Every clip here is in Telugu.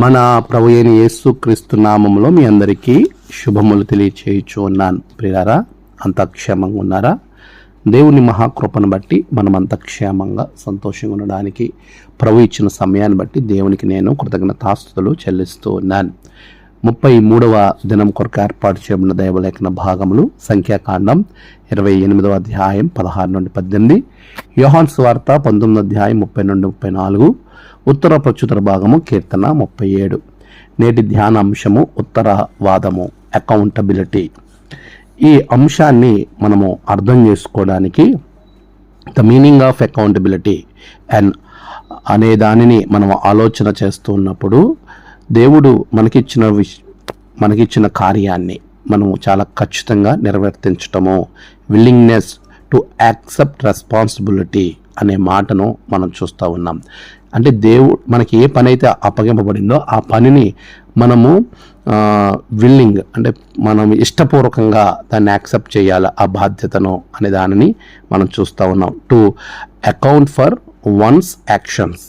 మన ప్రభు అయిన యేసు క్రీస్తు నామంలో మీ అందరికీ శుభములు తెలియచేయచ్చు ఉన్నాను. ప్రియారా అంత క్షేమంగా ఉన్నారా? దేవుని మహాకృపను బట్టి మనం అంత క్షేమంగా సంతోషంగా ఉండడానికి ప్రభు ఇచ్చిన సమయాన్ని బట్టి దేవునికి నేను కృతజ్ఞతాస్తులు చెల్లిస్తూ ఉన్నాను. ముప్పై మూడవ దినం కొరకు ఏర్పాటు చేయబడిన దైవలేఖన భాగములు సంఖ్యాకాండం ఇరవై ఎనిమిదవ అధ్యాయం పదహారు నుండి పద్దెనిమిది యోహాన్స్ వార్త పంతొమ్మిది అధ్యాయం ముప్పై నుండి ముప్పై నాలుగు ఉత్తర ప్రచుతర భాగము కీర్తన ముప్పై ఏడు నేటి ధ్యాన అంశము ఉత్తరవాదము అకౌంటబిలిటీ ఈ అంశాన్ని మనము అర్థం చేసుకోవడానికి the meaning of accountability and అనే దానిని మనం ఆలోచన చేస్తూ ఉన్నప్పుడు దేవుడు మనకిచ్చిన విష్ మనకిచ్చిన కార్యాన్ని మనము చాలా ఖచ్చితంగా నిర్వర్తించటము. విల్లింగ్నెస్ టు యాక్సెప్ట్ రెస్పాన్సిబిలిటీ అనే మాటను మనం చూస్తూ ఉన్నాం. అంటే దేవుడు మనకి ఏ పని అయితే అప్పగింపబడిందో ఆ పనిని మనము విల్లింగ్ అంటే మనం ఇష్టపూర్వకంగా దాన్ని యాక్సెప్ట్ చేయాలి ఆ బాధ్యతను అనే దానిని మనం చూస్తూ ఉన్నాం. To account for one's actions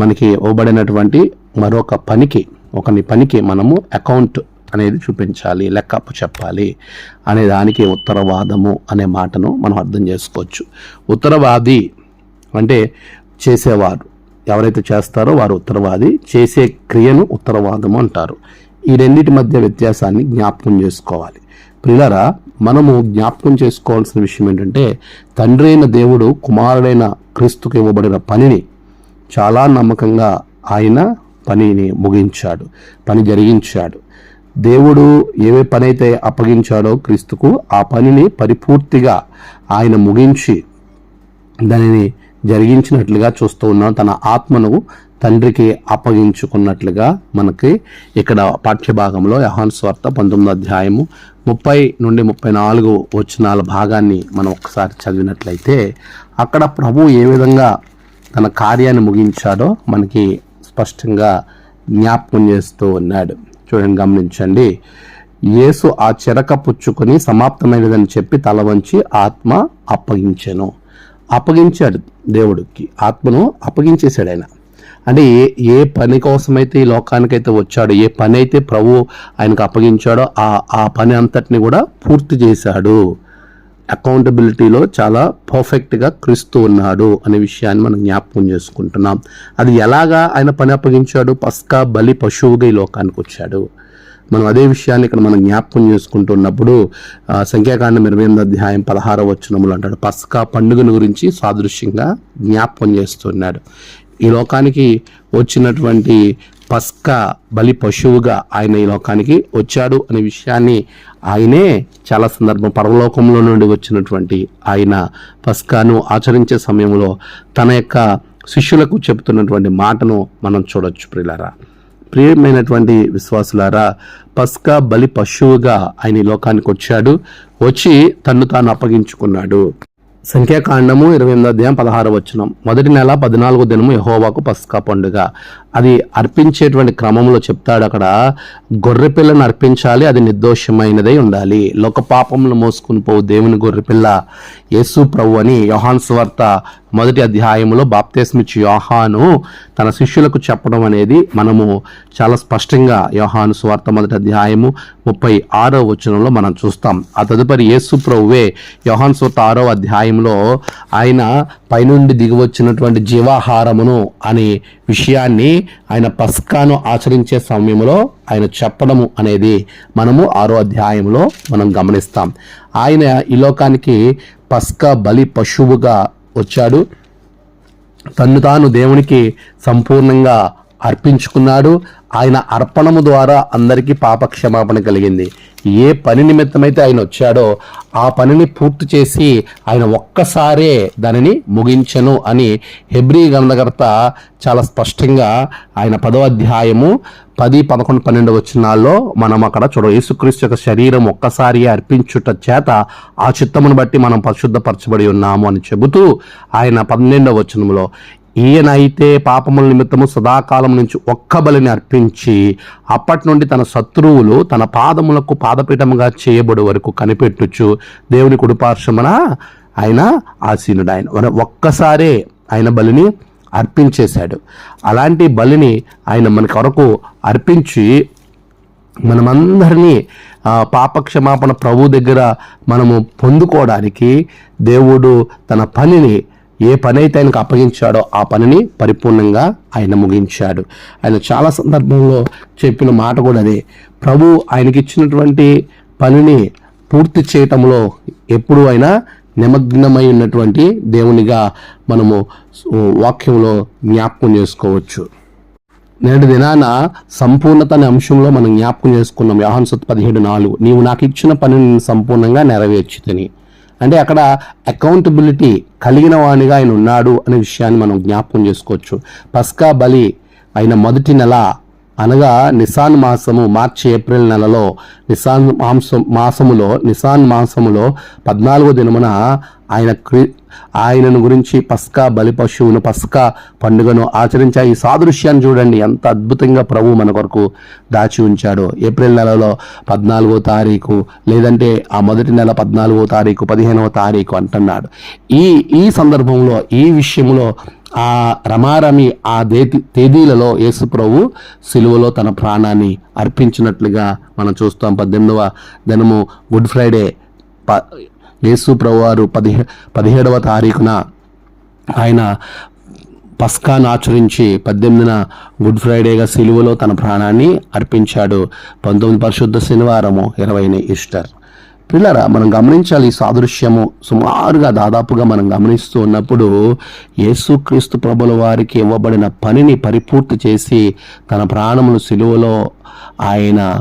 మనకి ఇవ్వబడినటువంటి మరొక పనికి ఒకని పనికి మనము అకౌంట్ అనేది చూపించాలి లెక్కప్పు చెప్పాలి అనే దానికి ఉత్తరవాదము అనే మాటను మనం అర్థం చేసుకోవచ్చు. ఉత్తరవాది అంటే చేసేవారు. ఎవరైతే చేస్తారో వారు ఉత్తరవాది చేసే క్రియను ఉత్తరవాదము అంటారు. ఈ రెండింటి మధ్య వ్యత్యాసాన్ని జ్ఞాపకం చేసుకోవాలి. ప్రిలరా మనము జ్ఞాపకం చేసుకోవాల్సిన విషయం ఏంటంటే తండ్రి అయిన దేవుడు కుమారుడైన క్రీస్తుకు ఇవ్వబడిన పనిని చాలా నమ్మకంగా ఆయన పనిని ముగించాడు పని జరిగించాడు. దేవుడు ఏవే పని అయితే అప్పగించాడో క్రీస్తుకు ఆ పనిని పరిపూర్తిగా ఆయన ముగించి దానిని జరిగించినట్లుగా చూస్తూ ఉన్నాం. తన ఆత్మను తండ్రికి అప్పగించుకున్నట్లుగా మనకి ఇక్కడ పాఠ్యభాగంలో యహాన్ స్వార్త పంతొమ్మిది అధ్యాయము ముప్పై నుండి ముప్పై నాలుగు వచనాల భాగాన్ని మనం ఒకసారి చదివినట్లయితే అక్కడ ప్రభు ఏ విధంగా తన కార్యాన్ని ముగించాడో మనకి స్పష్టంగా జ్ఞాపకం చేస్తూ ఉన్నాడు. చూడండి గమనించండి. యేసు ఆ చెరక పుచ్చుకొని సమాప్తమైనదని చెప్పి తల వంచి ఆత్మ అప్పగించాను. అప్పగించాడు దేవుడికి. ఆత్మను అప్పగించేశాడు ఆయన. అంటే ఏ ఏ పని కోసమైతే ఈ లోకానికైతే వచ్చాడో ఏ పని అయితే ప్రభు ఆయనకు అప్పగించాడో ఆ ఆ పని అంతటిని కూడా పూర్తి చేశాడు. అకౌంటబిలిటీలో చాలా పర్ఫెక్ట్గా క్రీస్తు ఉన్నాడు అనే విషయాన్ని మనం జ్ఞాపకం చేసుకుంటున్నాం. అది ఎలాగా ఆయన పని అప్పగించాడు? పస్కా బలి పశువుగా ఈ లోకానికి వచ్చాడు. మనం అదే విషయాన్ని ఇక్కడ మనం జ్ఞాపకం చేసుకుంటున్నప్పుడు సంఖ్యాకాండం ఇరవై ఎనిమిది అధ్యాయం పదహారవ వచనములు అంటాడు పస్కా పండుగను గురించి సాదృశ్యంగా జ్ఞాపకం చేస్తున్నాడు. ఈ లోకానికి వచ్చినటువంటి పస్కా బలి పశువుగా ఆయన ఈ లోకానికి వచ్చాడు అనే విషయాన్ని ఆయనే చాలా సందర్భం పరలోకంలో నుండి వచ్చినటువంటి ఆయన పస్కాను ఆచరించే సమయంలో తన యొక్క శిష్యులకు చెబుతున్నటువంటి మాటను మనం చూడొచ్చు ప్రియులారా. ప్రియమైనటువంటి విశ్వాసులారా పస్కా బలి పశువుగా ఆయన ఈ లోకానికి వచ్చాడు వచ్చి తన్ను తాను అప్పగించుకున్నాడు. సంఖ్యాకాండము ఇరవై ఎనిమిదో అధ్యాయం పదహారు వచనం. మొదటి నెల పద్నాలుగో దినము యహోవాకు పస్కా పండుగ. అది అర్పించేటువంటి క్రమంలో చెప్తాడు అక్కడ గొర్రెపిల్లను అర్పించాలి అది నిర్దోషమైనదై ఉండాలి. లోక పాపములు మోసుకుని పోవు దేవుని గొర్రెపిల్ల యేసు ప్రభు అని యోహాన్ స్వార్త మొదటి అధ్యాయంలో బాప్తేస్మిచ్చి యోహాను తన శిష్యులకు చెప్పడం అనేది మనము చాలా స్పష్టంగా యోహాను స్వార్థ మొదటి అధ్యాయము ముప్పై ఆరో వచనంలో మనం చూస్తాం. ఆ తదుపరి యేసు ప్రభువే యోహాన్ స్వార్థ ఆరో అధ్యాయంలో ఆయన పైనుండి దిగివచ్చినటువంటి జీవాహారమును అనే విషయాన్ని ఆయన పస్కాను ఆచరించే సమయంలో ఆయన చెప్పడము అనేది మనము ఆరో అధ్యాయంలో మనం గమనిస్తాం. ఆయన ఈ లోకానికి పస్కా బలి పశువుగా వచ్చాడు. తన్ను తాను దేవునికి సంపూర్ణంగా అర్పించుకున్నాడు. ఆయన అర్పణము ద్వారా అందరికీ పాప క్షమాపణ కలిగింది. ఏ పని నిమిత్తమైతే ఆయన వచ్చాడో ఆ పనిని పూర్తి చేసి ఆయన ఒక్కసారే దానిని ముగించెను అని హెబ్రీ గ్రంథకర్త చాలా స్పష్టంగా ఆయన పదో అధ్యాయము పది పదకొండు పన్నెండు వచనాల్లో మనం అక్కడ చూడ యేసుక్రీస్తు యొక్క శరీరం ఒక్కసారి అర్పించుట చేత ఆ చిత్తమును బట్టి మనం పరిశుద్ధపరచబడి ఉన్నాము అని చెబుతూ ఆయన పన్నెండవ వచనంలో ఈయన అయితే పాపముల నిమిత్తము సదాకాలం నుంచి ఒక్క బలిని అర్పించి అప్పటి నుండి తన శత్రువులు తన పాదములకు పాదపీఠముగా చేయబడి వరకు కనిపెట్టుచు దేవుని కుడిపార్శ్వమన ఆయన ఆసీనుడు ఆయన. ఒక్కసారే ఆయన బలిని అర్పించేశాడు. అలాంటి బలిని ఆయన మన కొరకు అర్పించి మనమందరినీ పాపక్షమాపణ ప్రభు దగ్గర మనము పొందుకోవడానికి దేవుడు తన పనిని ఏ పని అయితే ఆయనకు అప్పగించాడో ఆ పనిని పరిపూర్ణంగా ఆయన ముగించాడు. ఆయన చాలా సందర్భంలో చెప్పిన మాట కూడా అదే. ప్రభు ఆయనకి ఇచ్చినటువంటి పనిని పూర్తి చేయటంలో ఎప్పుడూ అయినా నిమగ్నమై ఉన్నటువంటి దేవునిగా మనము వాక్యంలో జ్ఞాపకం చేసుకోవచ్చు. నేటి దినాన సంపూర్ణత అనే అంశంలో మనం జ్ఞాపకం చేసుకున్నాం. యోహాన్ సత్ పదిహేడు నాలుగు. నీవు నాకు ఇచ్చిన పనిని నేను సంపూర్ణంగా నెరవేర్చుతని అంటే అక్కడ అకౌంటబిలిటీ కలిగిన వానిగా ఆయన ఉన్నాడు అనే విషయాన్ని మనం జ్ఞాపకం చేసుకోవచ్చు. పస్కా బలి అయిన మొదటి నెల అనగా నిసాన్ మాసము మార్చి ఏప్రిల్ నెలలో నిసాన్ మాంసం మాసములో నిసాన్ మాసములో పద్నాలుగో దినమున ఆయన క్రి ఆయనను గురించి పస్కా బలి పశువును పస్కా పండుగను ఆచరించే ఈ సాదృశ్యాన్ని చూడండి. ఎంత అద్భుతంగా ప్రభు మన కొరకు దాచి ఉంచాడో. ఏప్రిల్ నెలలో పద్నాలుగో తారీఖు లేదంటే ఆ మొదటి నెల పద్నాలుగో తారీఖు పదిహేనవ తారీఖు అంటున్నాడు. ఈ ఈ సందర్భంలో ఈ విషయంలో ఆ రమారమి ఆ దేతి తేదీలలో యేసుప్రభు సిలువలో తన ప్రాణాన్ని అర్పించినట్లుగా మనం చూస్తాం. పద్దెనిమిదవ దినము గుడ్ ఫ్రైడే. ప యేసు ప్రభు వారు పదిహే పదిహేడవ తారీఖున ఆయన పస్కాను ఆచరించి పద్దెనిమిదిన గుడ్ ఫ్రైడేగా సిలువలో తన ప్రాణాన్ని అర్పించాడు. పంతొమ్మిది పరిశుద్ధ శనివారము ఇరవైన ఈస్టర్. పిల్లరా మనం గమనించాలి ఈ సాదృశ్యము సుమారుగా దాదాపుగా మనం గమనిస్తూ ఉన్నప్పుడు యేసుక్రీస్తు ప్రభుల వారికి ఇవ్వబడిన పనిని పరిపూర్తి చేసి తన ప్రాణమును సిలువలో ఆయన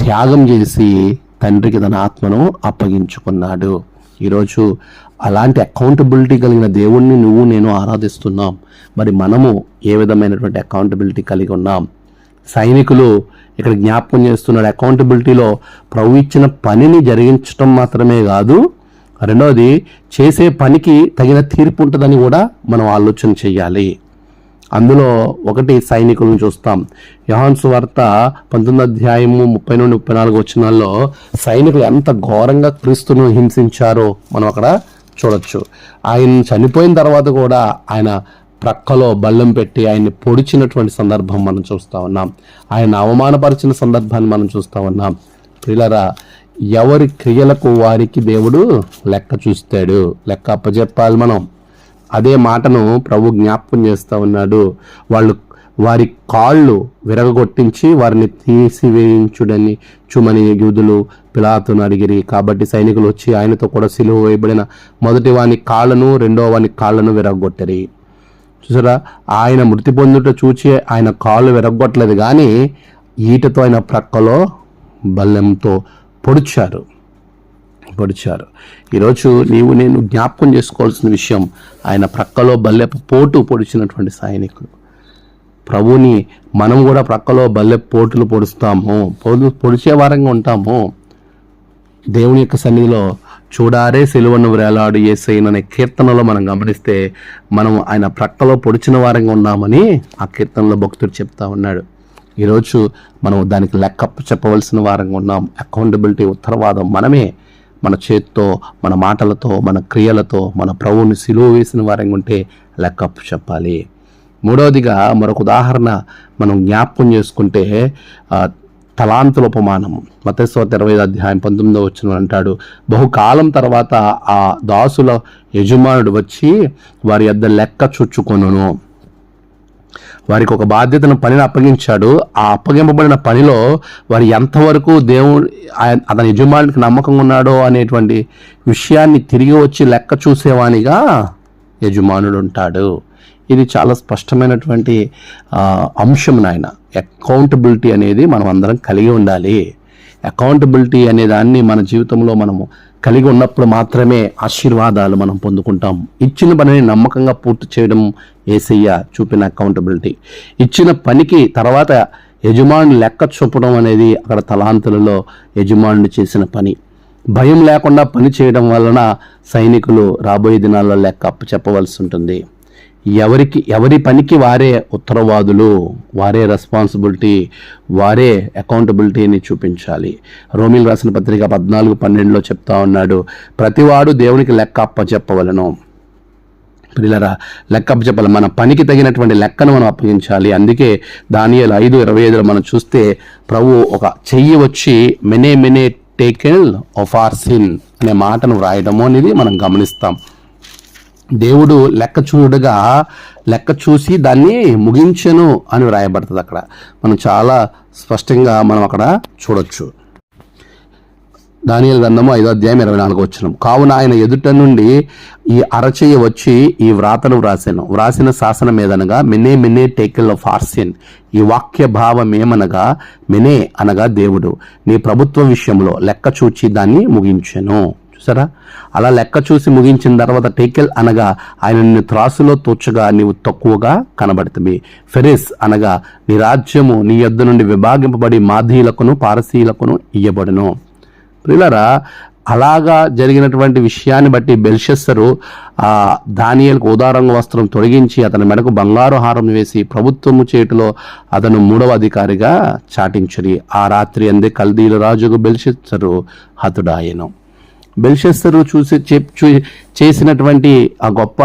త్యాగం చేసి తండ్రికి తన ఆత్మను అప్పగించుకున్నాడు. ఈరోజు అలాంటి అకౌంటబిలిటీ కలిగిన దేవుణ్ణి నువ్వు నేను ఆరాధిస్తున్నాం. మరి మనము ఏ విధమైనటువంటి అకౌంటబిలిటీ కలిగి ఉన్నాం? సైనికులు ఇక్కడ జ్ఞాపకం చేస్తున్నాడు అకౌంటబిలిటీలో ప్రభు ఇచ్చిన పనిని జరిగించడం మాత్రమే కాదు రెండవది చేసే పనికి తగిన తీర్పు ఉంటుందని కూడా మనం ఆలోచన చేయాలి. అందులో ఒకటి సైనికులను చూస్తాం. యహాన్స్ వార్త పంతొమ్మిది అధ్యాయము ముప్పై నుండి ముప్పై నాలుగు వచ్చినాల్లో సైనికులు ఎంత ఘోరంగా క్రీస్తును హింసించారో మనం అక్కడ చూడొచ్చు. ఆయన చనిపోయిన తర్వాత కూడా ఆయన ప్రక్కలో బళ్ళం పెట్టి ఆయన్ని పొడిచినటువంటి సందర్భం మనం చూస్తూ ఉన్నాం. ఆయన అవమానపరిచిన సందర్భాన్ని మనం చూస్తూ ఉన్నాం. ప్రిలరా ఎవరి క్రియలకు వారికి దేవుడు లెక్క చూస్తాడు. లెక్క అప్పచెప్పాలి మనం. అదే మాటను ప్రభు జ్ఞాపకం చేస్తూ ఉన్నాడు. వాళ్ళు వారి కాళ్ళు విరగగొట్టించి వారిని తీసివేయించుడని చుమని యూదులు పిలాతును అడిగిరి. కాబట్టి సైనికులు వచ్చి ఆయనతో కూడా సిలువ వేయబడిన మొదటి వాని కాళ్ళను రెండో వాని కాళ్ళను విరగొట్టరి చూసారా? ఆయన మృతి పొందుట చూచి ఆయన కాళ్ళు విరగొట్టలేదు కానీ ఈటతో ఆయన ప్రక్కలో బల్లెంతో పొడిచారు. పొడిచారు. ఈరోజు నీవు నేను జ్ఞాపకం చేసుకోవాల్సిన విషయం ఆయన ప్రక్కలో బల్లెపు పోటు పొడిచినటువంటి సైనికులు ప్రభుని మనం కూడా ప్రక్కలో బల్లె పోటులు పొడుస్తాము. పొడిచే వారంగా ఉంటాము. దేవుని యొక్క సన్నిధిలో చూడారే సిలువను వేలాడు ఏసైననే కీర్తనలో మనం గమనిస్తే మనం ఆయన ప్రక్కలో పొడిచిన వారంగా ఉన్నామని ఆ కీర్తనలో భక్తుడు చెప్తా ఉన్నాడు. ఈరోజు మనం దానికి లెక్క చెప్పవలసిన వారంగా ఉన్నాం. అకౌంటబిలిటీ ఉత్తరవాదం మనమే. మన చేత్తో మన మాటలతో మన క్రియలతో మన ప్రభువుని సిలువ వేసిన వారంగా ఉంటే లెక్క చెప్పాలి. మూడవదిగా మరొక ఉదాహరణ మనం జ్ఞాపకం చేసుకుంటే తలాంతుల ఉపమానం మతస్వత ఇరవై అధ్యాయం పంతొమ్మిదో వచ్చిన అంటాడు బహుకాలం తర్వాత ఆ దాసుల యజమానుడు వచ్చి వారి యొద్ద లెక్క చుచ్చుకొనును వారికి ఒక బాధ్యతను పనిని అప్పగించాడు. ఆ అప్పగింపబడిన పనిలో వారు ఎంతవరకు దేవుడు అతని యజమానికి నమ్మకంగా ఉన్నాడో అనేటువంటి విషయాన్ని తిరిగి వచ్చి లెక్క చూసేవానిగా యజమానుడు ఉంటాడు. ఇది చాలా స్పష్టమైనటువంటి అంశం నాయన. అకౌంటబిలిటీ అనేది మనం అందరం కలిగి ఉండాలి. అకౌంటబిలిటీ అనే దాన్ని మన జీవితంలో మనము కలిగి ఉన్నప్పుడు మాత్రమే ఆశీర్వాదాలు మనం పొందుకుంటాం. ఇచ్చిన పనిని నమ్మకంగా పూర్తి చేయడం ఏసయ్య చూపిన అకౌంటబిలిటీ ఇచ్చిన పనికి తర్వాత యజమాని లెక్క చూపడం అనేది అక్కడ తలాంతులలో యజమానులు చేసిన పని. భయం లేకుండా పని చేయడం వలన సైనికులు రాబోయే దినాల్లో లెక్క చెప్పవలసి ఉంటుంది. ఎవరికి ఎవరి పనికి వారే ఉత్తరవాదులు వారే రెస్పాన్సిబిలిటీ వారే అకౌంటబిలిటీని చూపించాలి. రోమిల్ రాసిన పత్రిక పద్నాలుగు పన్నెండులో చెప్తా ఉన్నాడు ప్రతివాడు దేవునికి లెక్క అప్పచెప్పవలను పిల్లరా లెక్క అప్పచెప్పాలి మన పనికి తగినటువంటి లెక్కను మనం అప్పగించాలి. అందుకే దానియలు ఐదు ఇరవై ఐదులో మనం చూస్తే ప్రభు ఒక చెయ్యి వచ్చి మెనే మెనే టేకెల్ ఆఫ్ ఆర్ సిన్ అనే మాటను వ్రాయడము అనేది మనం గమనిస్తాం. దేవుడు లెక్క చూడగా లెక్క చూసి దాన్ని ముగించెను అని వ్రాయబడుతుంది అక్కడ. మనం చాలా స్పష్టంగా మనం అక్కడ చూడొచ్చు. దానియల గ్రంథము ఐదో అధ్యాయం ఇరవై నాలుగు వచ్చిన కావున ఆయన ఎదుట నుండి ఈ అరచేయ వచ్చి ఈ వ్రాతను వ్రాసాను. వ్రాసిన శాసనం ఏదనగా మినే మినే టేకిల్ ఆఫ్ ఆర్సిన్ ఈ వాక్య భావం ఏమనగా మినే అనగా దేవుడు. నీ ప్రభుత్వ విషయంలో లెక్క చూచి దాన్ని ముగించెను. చూసారా? అలా లెక్క చూసి ముగించిన తర్వాత టేకెల్ అనగా ఆయన నిన్ను త్రాసులో తూచగా నీవు తక్కువగా కనబడుతుంది ఫెరిస్ అనగా నీ రాజ్యము నీ యొద్ద నుండి విభాగింపబడి మాధీలకును పారసీలకును ఇయ్యబడును. ప్రిలరా అలాగా జరిగినటువంటి విషయాన్ని బట్టి బెల్షెస్సరు ఆ దానియలకు ఉదారంగ వస్త్రం తొలగించి అతని మెడకు బంగారు హారం వేసి ప్రభుత్వము చేతిలో అతను మూడవ అధికారిగా చాటించరి. ఆ రాత్రి అందే కల్దీల రాజుకు బెల్షెస్సరు హతుడాయను. బెల్షెస్తరు చూసి చెప్- చేసినటువంటి ఆ గొప్ప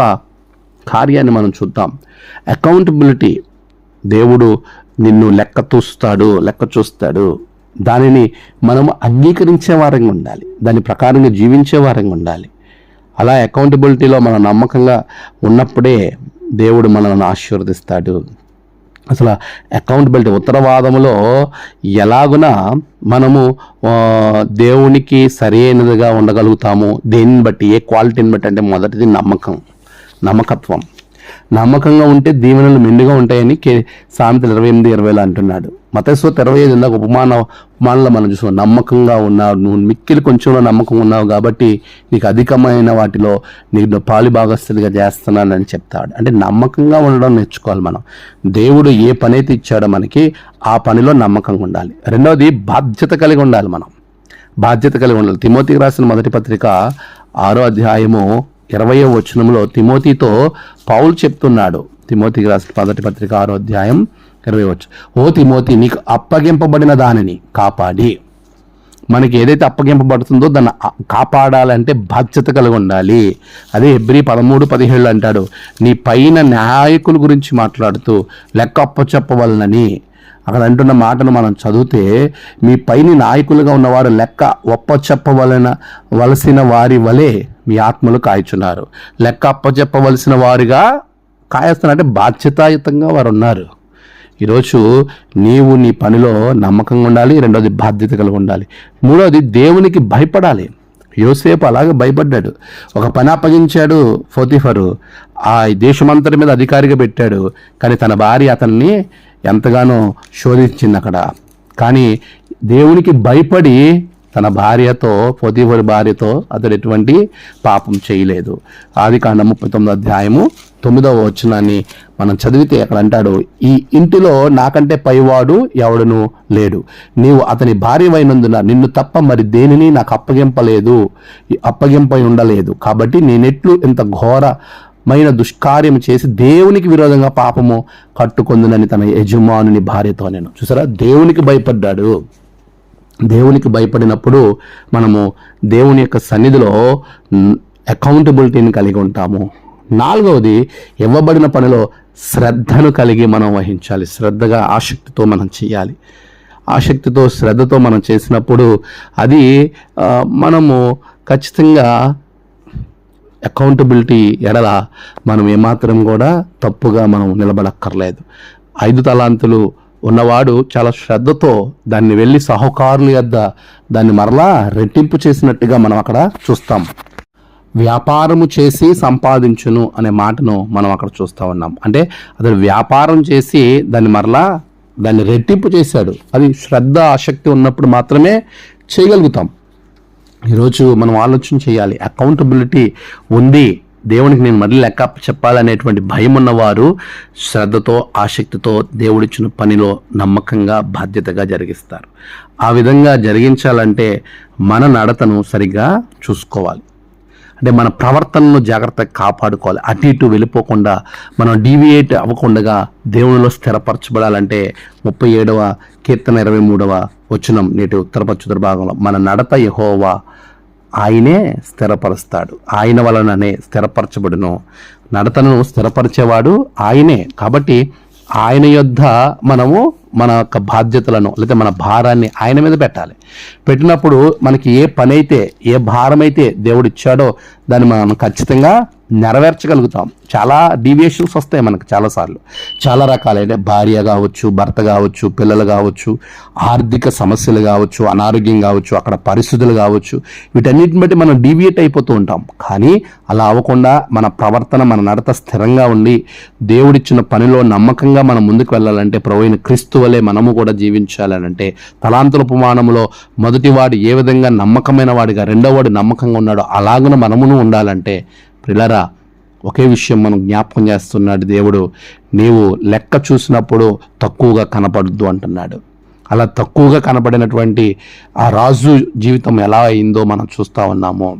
కార్యాన్ని మనం చూద్దాం. అకౌంటబిలిటీ దేవుడు నిన్ను లెక్క చూస్తాడు లెక్క చూస్తాడు. దానిని మనం అంగీకరించే వారంగా ఉండాలి. దాని ప్రకారంగా జీవించే వారంగా ఉండాలి. అలా అకౌంటబిలిటీలో మనం నమ్మకంగా ఉన్నప్పుడే దేవుడు మనల్ని ఆశీర్వదిస్తాడు. అసలు అకౌంటబిలిటీ ఉత్తరవాదములో ఎలాగున మనము దేవునికి సరైనదిగా ఉండగలుగుతాము. దేనిని బట్టి? ఏ క్వాలిటీని బట్టి? అంటే మొదటిది నమ్మకం. నమ్మకత్వం. నమ్మకంగా ఉంటే దీవెనలు మెండుగా ఉంటాయని కే సామెతలు ఇరవై ఎనిమిది ఇరవైలో అంటున్నాడు. మతస్వత ఇరవై ఐదు ఇందాక ఉపమాన ఉపమానంలో మనం చూసాం నమ్మకంగా ఉన్నావు నువ్వు మిక్కిలి కొంచెంలో నమ్మకం ఉన్నావు కాబట్టి నీకు అధికమైన వాటిలో నీకు పాలి భాగస్తుడిగా చేస్తున్నానని చెప్తాడు. అంటే నమ్మకంగా ఉండడం నేర్చుకోవాలి మనం. దేవుడు ఏ పని అయితే ఇచ్చాడో మనకి ఆ పనిలో నమ్మకంగా ఉండాలి. రెండవది బాధ్యత కలిగి ఉండాలి మనం. బాధ్యత కలిగి ఉండాలి. తిమోతికి రాసిన మొదటి పత్రిక ఆరో అధ్యాయము ఇరవయో వచనంలో తిమోతితో పౌలు చెప్తున్నాడు. తిమోతికి రాసిన మొదటి పత్రిక ఆరో అధ్యాయం ఇరవై వచ్చు ఓ తిమోతి నీకు అప్పగింపబడిన దానిని కాపాడి. మనకి ఏదైతే అప్పగింపబడుతుందో దాన్ని కాపాడాలంటే బాధ్యత కలిగి ఉండాలి. అదే ఎబ్రి పదమూడు పదిహేళ్ళు అంటాడు నీ పైన నాయకుల గురించి మాట్లాడుతూ లెక్క అప్పచెప్పవలనని అక్కడ అంటున్న మాటను మనం చదివితే మీ పైన నాయకులుగా ఉన్నవారు లెక్క ఒప్పచెప్పవలన వలసిన వారి వలె మీ ఆత్మలు కాయచున్నారు. లెక్క అప్పచెప్పవలసిన వారుగా కాయస్తున్నారు. అంటే బాధ్యతాయుతంగా వారు ఉన్నారు ఈరోజు నీవు నీ పనిలో నమ్మకంగా ఉండాలి రెండోది బాధ్యత కలిగి ఉండాలి. మూడోది దేవునికి భయపడాలి. యోసేపు అలాగే భయపడ్డాడు. ఒక పని అప్పగించాడు ఫోతిఫరు ఆ దేశమంతటి మీద అధికారిగా పెట్టాడు. కానీ తన భార్య అతన్ని ఎంతగానో శోధించింది అక్కడ. కానీ దేవునికి భయపడి తన భార్యతో పొదివరి భార్యతో అతడు ఎటువంటి పాపం చేయలేదు. ఆది కాండ ముప్పై తొమ్మిదో అధ్యాయము తొమ్మిదవ వచనాన్ని మనం చదివితే అక్కడ అంటాడు ఈ ఇంటిలో నాకంటే పైవాడు ఎవడును లేడు. నీవు అతని భార్యమైనందున నిన్ను తప్ప మరి దేనిని నాకు అప్పగింపలేదు అప్పగింపై ఉండలేదు. కాబట్టి నేనెట్లు ఇంత ఘోరమైన దుష్కార్యం చేసి దేవునికి విరోధంగా పాపము కట్టుకుందునని తన యజమానుని భార్యతో నేను. చూసారా? దేవునికి భయపడ్డాడు. దేవునికి భయపడినప్పుడు మనము దేవుని యొక్క సన్నిధిలో అకౌంటబిలిటీని కలిగి ఉంటాము. నాలుగవది ఇవ్వబడిన పనిలో శ్రద్ధను కలిగి మనం వహించాలి. శ్రద్ధగా ఆసక్తితో మనం చేయాలి. ఆసక్తితో శ్రద్ధతో మనం చేసినప్పుడు అది మనము ఖచ్చితంగా అకౌంటబిలిటీ ఎడల మనం ఏమాత్రం కూడా తప్పుగా మనం నిలబడక్కర్లేదు. ఐదు తలాంతులు ఉన్నవాడు చాలా శ్రద్ధతో దాన్ని వెళ్ళి సహకారుల యొద్ద దాన్ని మరలా రెట్టింపు చేసినట్టుగా మనం అక్కడ చూస్తాం. వ్యాపారము చేసి సంపాదించును అనే మాటను మనం అక్కడ చూస్తూ ఉన్నాం. అంటే అతడు వ్యాపారం చేసి దాన్ని మరలా దాన్ని రెట్టింపు చేశాడు. అది శ్రద్ధ ఆసక్తి ఉన్నప్పుడు మాత్రమే చేయగలుగుతాం. ఈరోజు మనం ఆలోచన చేయాలి. అకౌంటబిలిటీ ఉంది. దేవునికి నేను మళ్ళీ లెక్క చెప్పాలనేటువంటి భయం ఉన్నవారు శ్రద్ధతో ఆసక్తితో దేవుడిచ్చిన పనిలో నమ్మకంగా బాధ్యతగా జరిగిస్తారు. ఆ విధంగా జరిగించాలంటే మన నడతను సరిగ్గా చూసుకోవాలి. అంటే మన ప్రవర్తనను జాగ్రత్తగా కాపాడుకోవాలి. అటు ఇటు వెళ్ళిపోకుండా మనం డీవియేట్ అవ్వకుండా దేవునిలో స్థిరపరచబడాలంటే ముప్పై ఏడవ కీర్తన ఇరవై మూడవ వచనం నేటి ఉత్తర భాగంలో మన నడత యహోవా ఆయనే స్థిరపరుస్తాడు. ఆయన వలననే స్థిరపరచబడును. నడతను స్థిరపరిచేవాడు ఆయనే. కాబట్టి ఆయన యొద్ద మనము మన యొక్క బాధ్యతలను లేదా మన భారాన్ని ఆయన మీద పెట్టాలి. పెట్టినప్పుడు మనకి ఏ పని అయితే ఏ భారం అయితే దేవుడు ఇచ్చాడో దాన్ని మనం ఖచ్చితంగా నెరవేర్చగలుగుతాం. చాలా డీవియేషన్స్ వస్తాయి మనకు చాలాసార్లు. చాలా రకాలైన భార్య కావచ్చు భర్త కావచ్చు పిల్లలు కావచ్చు ఆర్థిక సమస్యలు కావచ్చు అనారోగ్యం కావచ్చు అక్కడ పరిస్థితులు కావచ్చు. వీటన్నిటిని బట్టి మనం డీవియేట్ అయిపోతూ ఉంటాం. కానీ అలా అవ్వకుండా మన ప్రవర్తన మన నడత స్థిరంగా ఉండి దేవుడిచ్చిన పనిలో నమ్మకంగా మనం ముందుకు వెళ్ళాలంటే ప్రవైన క్రీస్తు వలె మనము కూడా జీవించాలనంటే తలాంతుల ఉపమానంలో మొదటివాడు ఏ విధంగా నమ్మకమైన వాడిగా రెండోవాడు నమ్మకంగా ఉన్నాడో అలాగున మనమును ఉండాలంటే ప్రిలరా ఒకే విషయం మనం జ్ఞాపకం చేస్తున్నాడు దేవుడు నీవు లెక్క చూసినప్పుడు తక్కువగా కనపడద్దు అంటున్నాడు. అలా తక్కువగా కనపడినటువంటి ఆ రాజు జీవితం ఎలా అయిందో మనం చూస్తూ ఉన్నాము.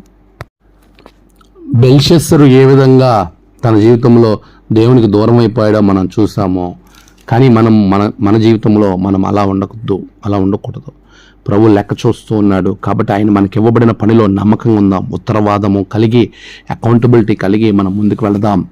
బెల్షెస్సరు ఏ విధంగా తన జీవితంలో దేవునికి దూరం అయిపోయాడో మనం చూసాము. కానీ మనం మన మన జీవితంలో మనం అలా ఉండకూడదు అలా ఉండకూడదు. ప్రభు లెక్క చూస్తూ ఉన్నాడు. కాబట్టి ఆయన మనకి ఇవ్వబడిన పనిలో నమ్మకంగా ఉందాం ఉత్తరవాదము కలిగి అకౌంటబిలిటీ కలిగి మనం ముందుకు వెళదాం.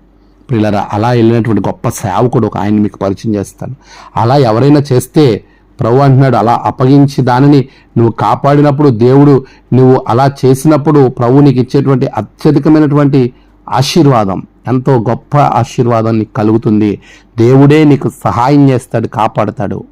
పిల్లరా అలా వెళ్ళినటువంటి గొప్ప సేవకుడు ఒక ఆయన మీకు పరిచయం చేస్తాను అలా ఎవరైనా చేస్తే ప్రభు అంటున్నాడు అలా అప్పగించి దానిని నువ్వు కాపాడినప్పుడు దేవుడు నువ్వు అలా చేసినప్పుడు ప్రభు నీకు ఇచ్చేటువంటి అత్యధికమైనటువంటి ఆశీర్వాదం. ఎంతో గొప్ప ఆశీర్వాదం నీకు కలుగుతుంది. దేవుడే నీకు సహాయం చేస్తాడు కాపాడతాడు.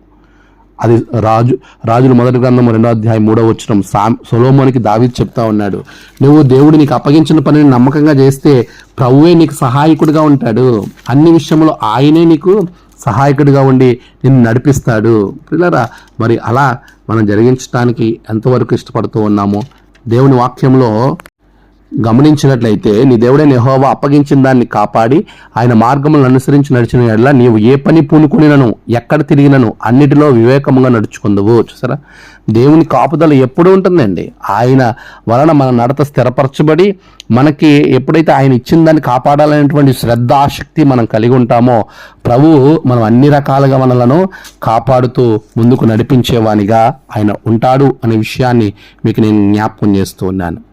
అది రాజు రాజుల మొదటి గ్రంథం రెండో అధ్యాయం మూడో వచ్చిన సా సొలోమోనికి దావి చెప్తా ఉన్నాడు. నువ్వు దేవుడు నీకు అప్పగించిన పనిని నమ్మకంగా చేస్తే ప్రభువే నీకు సహాయకుడిగా ఉంటాడు. అన్ని విషయంలో ఆయనే నీకు సహాయకుడిగా ఉండి నిన్ను నడిపిస్తాడు. పిల్లరా మరి అలా మనం జరిగించడానికి ఎంతవరకు ఇష్టపడుతూ ఉన్నామో? దేవుని వాక్యంలో గమనించినట్లయితే నీ దేవుడైన యహోవా అప్పగించిన దాన్ని కాపాడి ఆయన మార్గములను అనుసరించి నడిచిన ఎడల నీవు ఏ పని పూనుకునినను ఎక్కడ తిరిగినను అన్నిటిలో వివేకముగా నడుచుకుందువు. చూసారా? దేవుని కాపుదల ఎప్పుడు ఉంటుందండి. ఆయన వలన మన నడత స్థిరపరచబడి మనకి ఎప్పుడైతే ఆయన ఇచ్చిన దాన్ని కాపాడాలనేటువంటి శ్రద్ధ ఆసక్తి మనం కలిగి ఉంటామో ప్రభువు మనం అన్ని రకాలుగా మనలను కాపాడుతూ ముందుకు నడిపించేవానిగా ఆయన ఉంటాడు అనే విషయాన్ని మీకు నేను జ్ఞాపకం చేస్తూ ఉన్నాను.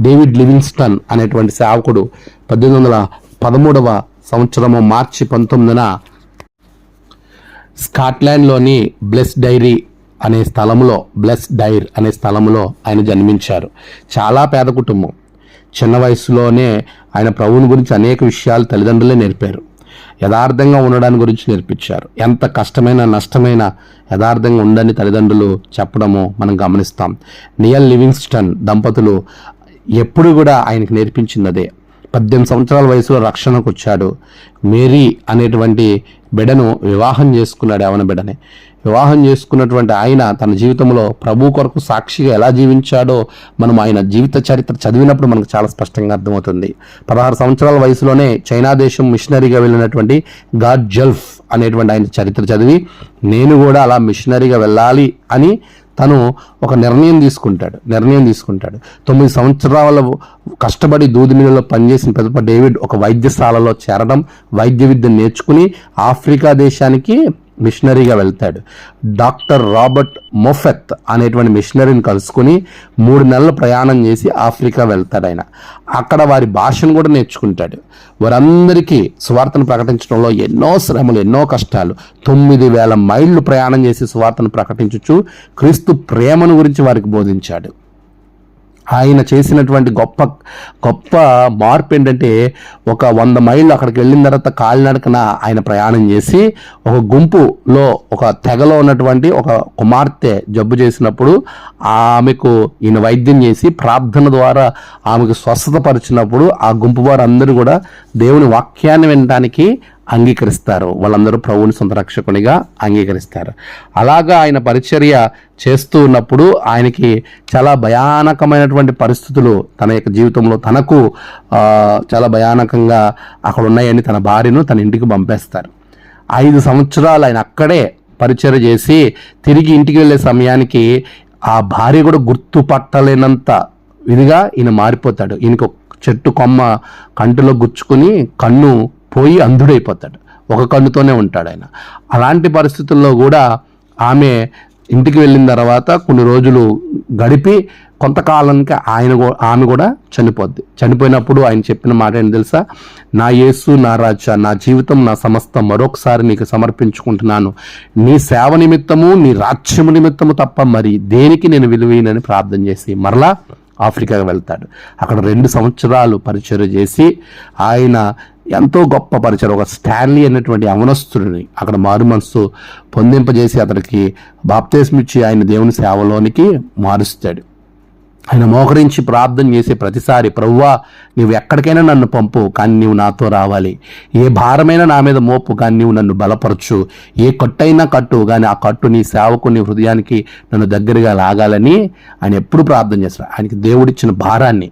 డేవిడ్ లివింగ్స్టన్ అనేటువంటి సేవకుడు పద్దెనిమిది వందల పదమూడవ సంవత్సరము మార్చి పంతొమ్మిదిన స్కాట్లాండ్లోని బ్లెస్ డైరీ అనే స్థలంలో బ్లెస్ డైర్ అనే స్థలంలో ఆయన జన్మించారు. చాలా పేద కుటుంబం. చిన్న వయసులోనే ఆయన ప్రభువుని గురించి అనేక విషయాలు తల్లిదండ్రులే నేర్పారు. యథార్థంగా ఉండడాని గురించి నేర్పించారు. ఎంత కష్టమైన నష్టమైన యథార్థంగా ఉండని తల్లిదండ్రులు చెప్పడము మనం గమనిస్తాం. నియల్ లివింగ్స్టన్ దంపతులు ఎప్పుడు కూడా ఆయనకు నేర్పించినదే. పద్దెనిమిది సంవత్సరాల వయసులో రక్షణకు వచ్చాడు. మేరీ అనేటువంటి బిడను వివాహం చేసుకున్నాడు యవన బిడని. వివాహం చేసుకున్నటువంటి ఆయన తన జీవితంలో ప్రభు కొరకు సాక్షిగా ఎలా జీవించాడో మనం ఆయన జీవిత చరిత్ర చదివినప్పుడు మనకు చాలా స్పష్టంగా అర్థమవుతుంది. పదహారు సంవత్సరాల వయసులోనే చైనా దేశం మిషనరీగా వెళ్ళినటువంటి గాడ్ జల్ఫ్ అనేటువంటి ఆయన చరిత్ర చదివి నేను కూడా అలా మిషనరీగా వెళ్ళాలి అని తను ఒక నిర్ణయం తీసుకుంటాడు నిర్ణయం తీసుకుంటాడు. తొమ్మిది సంవత్సరాల కష్టపడి దూది పనిచేసిన పెద్ద డేవిడ్ ఒక వైద్యశాలలో చేరడం వైద్య విద్య నేర్చుకుని ఆఫ్రికా దేశానికి మిషనరీగా వెళ్తాడు. డాక్టర్ రాబర్ట్ మొఫెత్ అనేటువంటి మిషనరీని కలుసుకుని మూడు నెలలు ప్రయాణం చేసి ఆఫ్రికా వెళ్తాడు ఆయన. అక్కడ వారి భాషను కూడా నేర్చుకుంటాడు. వారందరికీ సువార్తను ప్రకటించడంలో ఎన్నో శ్రమలు ఎన్నో కష్టాలు. తొమ్మిది వేల మైళ్ళు ప్రయాణం చేసి సువార్తను ప్రకటించుచు క్రీస్తు ప్రేమను గురించి వారికి బోధించాడు. ఆయన చేసినటువంటి గొప్ప గొప్ప మార్పు ఏంటంటే ఒక వంద మైళ్ళు అక్కడికి వెళ్ళిన తర్వాత కాలినడకన ఆయన ప్రయాణం చేసి ఒక గుంపులో ఒక తెగలో ఉన్నటువంటి ఒక కుమార్తె జబ్బు చేసినప్పుడు ఆమెకు ఈయన వైద్యం చేసి ప్రార్థన ద్వారా ఆమెకు స్వస్థత పరిచినప్పుడు ఆ గుంపు వారందరూ కూడా దేవుని వాక్యాన్ని వినడానికి అంగీకరిస్తారు. వాళ్ళందరూ ప్రభువుని సొంత రక్షకునిగా అంగీకరిస్తారు. అలాగా ఆయన పరిచర్య చేస్తూ ఉన్నప్పుడు ఆయనకి చాలా భయానకమైనటువంటి పరిస్థితులు తన యొక్క జీవితంలో తనకు చాలా భయానకంగా అక్కడ ఉన్నాయని తన భార్యను తన ఇంటికి పంపేస్తారు. ఐదు సంవత్సరాలు ఆయన అక్కడే పరిచర్య చేసి తిరిగి ఇంటికి వెళ్ళే సమయానికి ఆ భార్య కూడా గుర్తుపట్టలేనంత ఇదిగా ఈయన మారిపోతాడు. ఈయనకు చెట్టు కొమ్మ కంటిలో గుచ్చుకుని కన్ను పోయి అంధుడైపోతాడు. ఒక కన్నుతోనే ఉంటాడు ఆయన. అలాంటి పరిస్థితుల్లో కూడా ఆమె ఇంటికి వెళ్ళిన తర్వాత కొన్ని రోజులు గడిపి కొంతకాలానికి ఆయన ఆమె కూడా చనిపోద్ది. చనిపోయినప్పుడు ఆయన చెప్పిన మాట ఏంటి తెలుసా? నా యేసు నా రాజా నా జీవితం నా సమస్తం మరొకసారి నీకు సమర్పించుకుంటున్నాను. నీ సేవ నిమిత్తము నీ రాజ్యము నిమిత్తము తప్ప మరి దేనికి నేను విలువైనని ప్రార్థన చేసి మరలా ఆఫ్రికాకి వెళ్తాడు. అక్కడ రెండు సంవత్సరాలు పరిచయం చేసి ఆయన ఎంతో గొప్ప పరిచయం. ఒక స్టాన్లీ అనేటువంటి అవనస్తుడిని అక్కడ మారు మనసు పొందింపజేసి అతనికి బాప్తేస్మిచ్చి ఆయన దేవుని సేవలోనికి మారుస్తాడు. ఆయన మోకరించి ప్రార్థన చేసే ప్రతిసారి ప్రవ్వా నీవు ఎక్కడికైనా నన్ను పంపు కానీ నీవు నాతో రావాలి. ఏ భారమైనా నా మీద మోపు కానీ నీవు నన్ను బలపరచు. ఏ కట్టైనా కట్టు కానీ ఆ కట్టు నీ సేవకు నీ హృదయానికి నన్ను దగ్గరగా లాగాలని ఆయన ఎప్పుడు ప్రార్థన చేస్తాడు. ఆయనకి దేవుడిచ్చిన భారాన్ని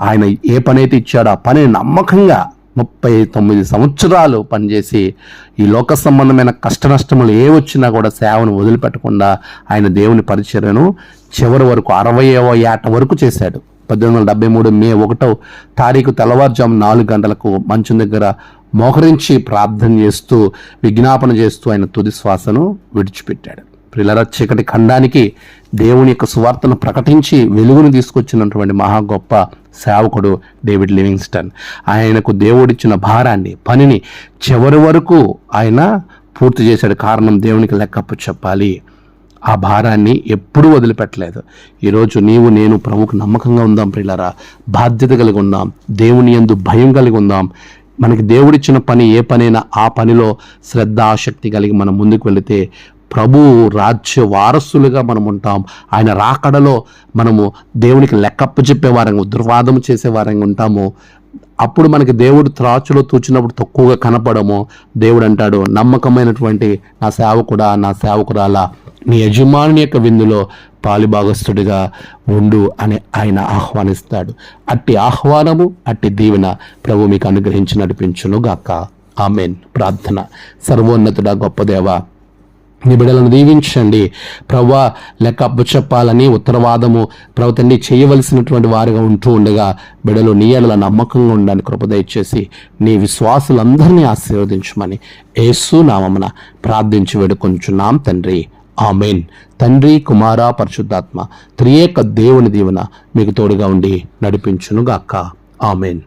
ఆయన ఏ పని అయితే ఇచ్చాడో ఆ పని నమ్మకంగా ముప్పై తొమ్మిది సంవత్సరాలు పనిచేసి ఈ లోక సంబంధమైన కష్ట నష్టములు ఏ వచ్చినా కూడా సేవను వదిలిపెట్టకుండా ఆయన దేవుని పరిచర్యను చివరి వరకు అరవయవ ఏట వరకు చేశాడు. పద్దెనిమిది వందల డెబ్బై మూడు మే ఒకటో తారీఖు తెల్లవారుజాము నాలుగు గంటలకు మంచం దగ్గర మోహరించి ప్రార్థన చేస్తూ విజ్ఞాపన చేస్తూ ఆయన తుది శ్వాసను విడిచిపెట్టాడు. ప్రిలర చీకటి ఖండానికి దేవుని యొక్క సువార్తను ప్రకటించి వెలుగును తీసుకొచ్చినటువంటి మహా గొప్ప సేవకుడు డేవిడ్ లివింగ్స్టన్. ఆయనకు దేవుడిచ్చిన భారాన్ని పనిని చివరి వరకు ఆయన పూర్తి చేశాడు. కారణం దేవునికి లెక్కప్పు చెప్పాలి. ఆ భారాన్ని ఎప్పుడూ వదిలిపెట్టలేదు. ఈరోజు నీవు నేను ప్రభుకు నమ్మకంగా ఉందాం ప్రియులరా బాధ్యత కలిగి ఉందాం. దేవుని ఎందు భయం కలిగి ఉందాం. మనకి దేవుడిచ్చిన పని ఏ పనైనా ఆ పనిలో శ్రద్ధ ఆసక్తి కలిగి మనం ముందుకు వెళితే ప్రభు రాజ్య వారసులుగా మనం ఉంటాం. ఆయన రాకడలో మనము దేవునికి లెక్కప్ప చెప్పేవారంగా దుర్వాదం చేసేవారంగా ఉంటాము. అప్పుడు మనకి దేవుడు త్రాచులో తూచినప్పుడు తక్కువగా కనపడము. దేవుడు అంటాడు నమ్మకమైనటువంటి నా సేవకుడా నా సేవకురాల నీ యజమాని యొక్క విందులో పాలిభాగస్తుడిగా ఉండు అని ఆయన ఆహ్వానిస్తాడు. అట్టి ఆహ్వానము అట్టి దీవెన ప్రభు మీకు అనుగ్రహించి నడిపించును గాక ఆమెన్. ప్రార్థన. సర్వోన్నతుడ గొప్పదేవ నీ బిడ్డలను దీవించండి. ప్రవ్వా లెక్క అప్పచెప్పాలని ఉత్తరవాదము ప్రవతండి చేయవలసినటువంటి వారిగా ఉంటూ ఉండగా బిడ్డలు నీ ఎడల నమ్మకంగా ఉండడానికి కృప నీ విశ్వాసులందరినీ ఆశీర్వదించమని యేసు నామమున ప్రార్థించి వేడుకొంచున్నాం తండ్రి. ఆమెన్. తండ్రి కుమార పరిశుద్ధాత్మ త్రియేక దేవుని దీవెన మీకు తోడుగా ఉండి నడిపించునుగాక. ఆమెన్.